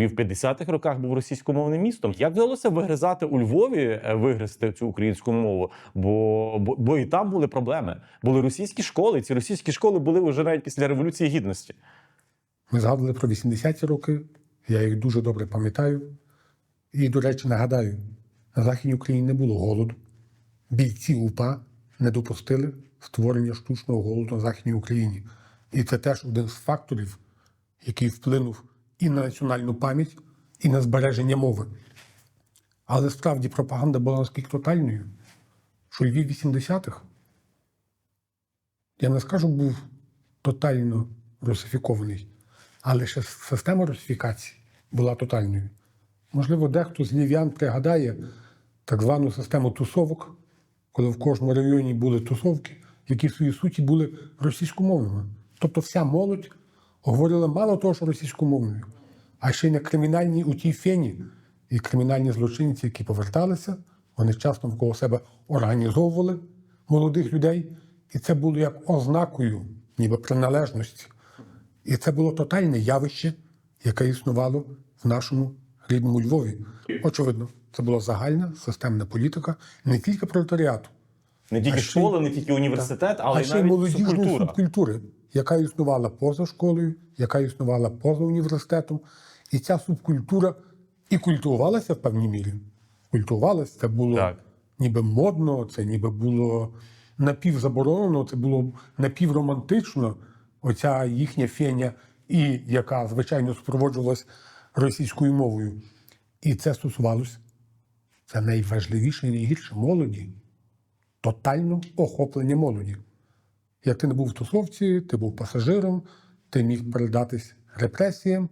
Львів в 50-х роках був російськомовним містом. Як вдалося вигризати у Львові, е, вигризти цю українську мову? Бо, бо, бо і там були проблеми. Були російські школи. Ці російські школи були вже навіть після революції гідності. Ми згадували про 80-ті роки, я їх дуже добре пам'ятаю. І, до речі, нагадаю, на Західній Україні не було голоду. Бійці УПА не допустили створення штучного голоду на Західній Україні. І це теж один з факторів, який вплинув і на національну пам'ять, і на збереження мови. Але справді пропаганда була наскільки тотальною, що Львів 80-х, я не скажу, був тотально русифікований, але ще система русифікації була тотальною. Можливо, дехто з львів'ян пригадає так звану систему тусовок, коли в кожному районі були тусовки, які в своїй суті були російськомовними. Тобто вся молодь говорила мало того, що російськомовною, а ще й на кримінальній у тій фені. І кримінальні злочинці, які поверталися, вони часто навколо себе організовували молодих людей, і це було як ознакою, ніби приналежності. І це було тотальне явище, яке існувало в нашому рідному Львові. Очевидно, це була загальна системна політика не тільки пролетаріату, Не тільки А ще школи, не тільки університет, але а й ще навіть молодіжної субкультура. субкультури, яка існувала поза школою, яка існувала поза університетом. І ця субкультура і культивувалася в певній мірі. Культивувалася, це було Так. ніби модно, це ніби було напівзаборонено, це було напівромантично. Оця їхня феня, і яка, звичайно, супроводжувалась російською мовою. І це стосувалося, це найважливіше і найгірше молоді тотально охоплення молоді. Як ти не був в тусовці, ти був пасажиром, ти міг передатись репресіям,